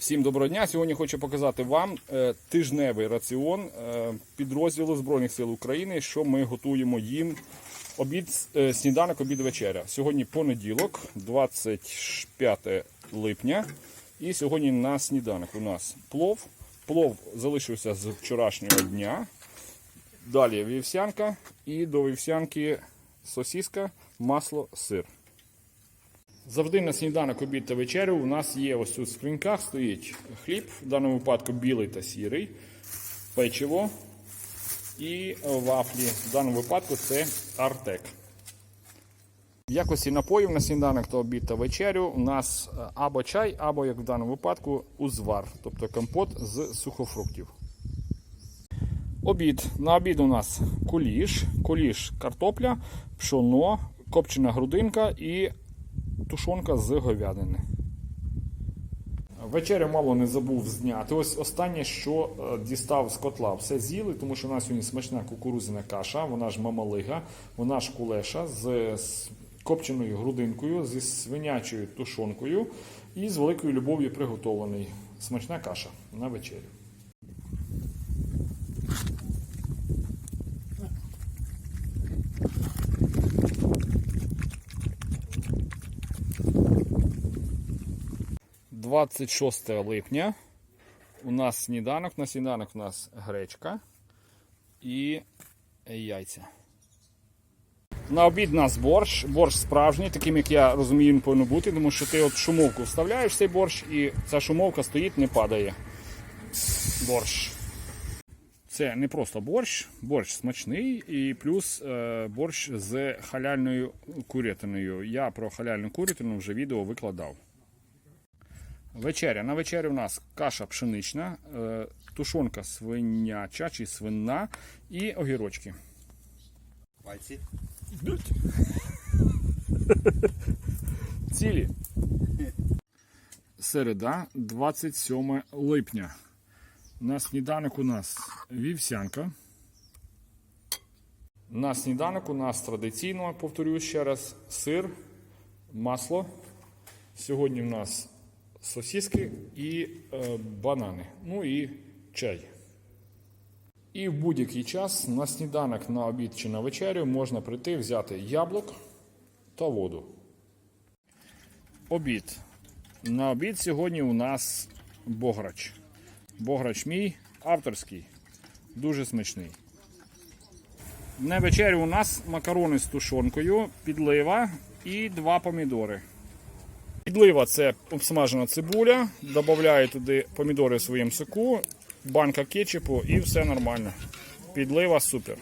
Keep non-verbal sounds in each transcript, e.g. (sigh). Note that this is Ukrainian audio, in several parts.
Всім доброго дня. Сьогодні хочу показати вам е, тижневий раціон е, підрозділу Збройних сил України, що ми готуємо їм обід, е, сніданок, обід, вечеря. Сьогодні понеділок, 25 липня. І сьогодні на сніданок у нас плов. Плов залишився з вчорашнього дня. Далі вівсянка і до вівсянки сосіска, масло, сир. Завжди на сніданок, обід та вечерю у нас є ось тут в скриньках стоїть хліб, в даному випадку білий та сірий, печиво і вафлі. В даному випадку це артек. В якості напоїв на сніданок та обід та вечерю у нас е, або чай, або, як в даному випадку, узвар, тобто компот з сухофруктів. Обід. На обід у нас куліш, куліш картопля, пшоно, копчена грудинка і тушонка з говядини. Вечерю мало не забув зняти. Ось останнє, що е, дістав з котла. Все з'їли, тому що у нас сьогодні смачна кукурузина каша, вона ж мамалига, вона ж кулеша з копченою грудинкою, зі свинячою тушонкою і з великою любов'ю приготований. Смачна каша на вечерю. – 26 липня. У нас сніданок. На сніданок у нас гречка і яйця. На обід у нас борщ. Борщ справжній, таким як я розумію, він повинен бути, тому що ти от шумовку вставляєш цей борщ і ця шумовка стоїть, не падає. Борщ. Це не просто борщ, борщ смачний і плюс е, борщ з халяльною курятиною. Я про халяльну курятину вже відео викладав. Вечеря. На вечерю у нас каша пшенична, е, тушонка свиняча чи свинна і огірочки. Пальці. (laughs) Цілі. Середа, 27 липня. На сніданок у нас вівсянка. На сніданок у нас традиційно, повторюю ще раз, сир, масло. Сьогодні у нас сосиски і е, банани. Ну і чай. І в будь-який час на сніданок, на обід чи на вечерю можна прийти взяти яблук та воду. Обід. На обід сьогодні у нас бограч. Бограч мій авторський, дуже смачний. На вечерю у нас макарони з тушонкою, підлива і два помідори. Підлива це обсмажена цибуля, додаю туди помідори в своєму соку, банка кетчупу і все нормально. Підлива супер.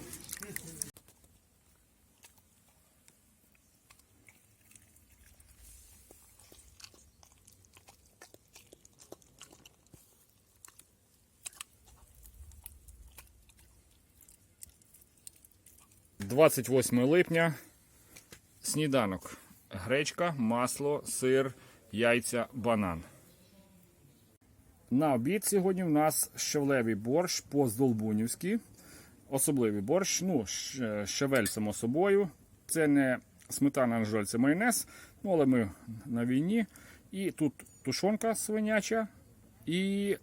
– 28 липня. Сніданок. Гречка, масло, сир, яйця, банан. На обід сьогодні в нас щавлевий борщ по-здолбунівськи. Особливий борщ. Ну, щавель, само собою. Це не сметана, на жаль, це майонез. Ну, але ми на війні. І тут тушонка свиняча. І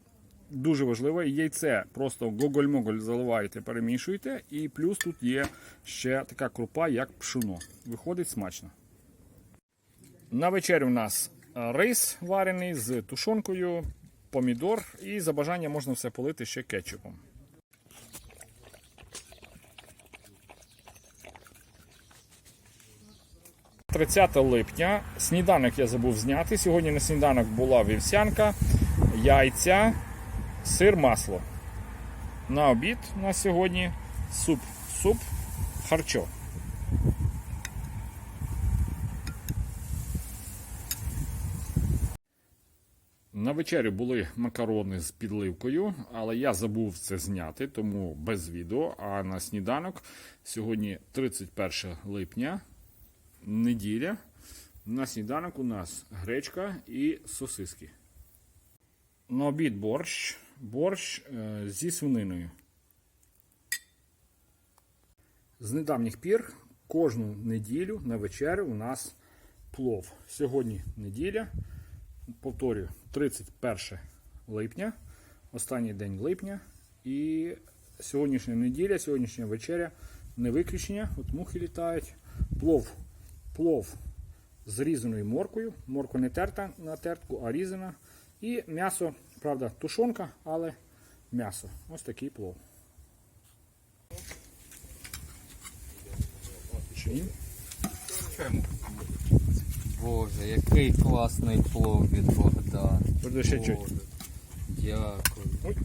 дуже важливо, яйце просто гоголь-моголь заливаєте, перемішуєте. І плюс тут є ще така крупа, як пшено. Виходить смачно. На вечерю у нас е, рис варений з тушонкою, помідор і за бажання можна все полити ще кетчупом. – 30 липня. Сніданок я забув зняти. Сьогодні на сніданок була вівсянка, яйця, сир, масло. На обід у нас сьогодні суп, суп, харчо. Вечерю були макарони з підливкою, але я забув це зняти, тому без відео. А на сніданок сьогодні 31 липня, неділя. На сніданок у нас гречка і сосиски. На обід борщ. Борщ е, зі свининою. З недавніх пір кожну неділю на вечерю у нас плов. Сьогодні неділя. Повторюю, 31 липня, останній день липня. І сьогоднішня неділя, сьогоднішня вечеря не виключення. От мухи літають. Плов. Плов з різаною моркою. Морква не терта на тертку, а різана. І м'ясо, правда, тушонка, але м'ясо. Ось такий плов. Боже, який класний плов від Богдана. Буду ще чуть. Дякую.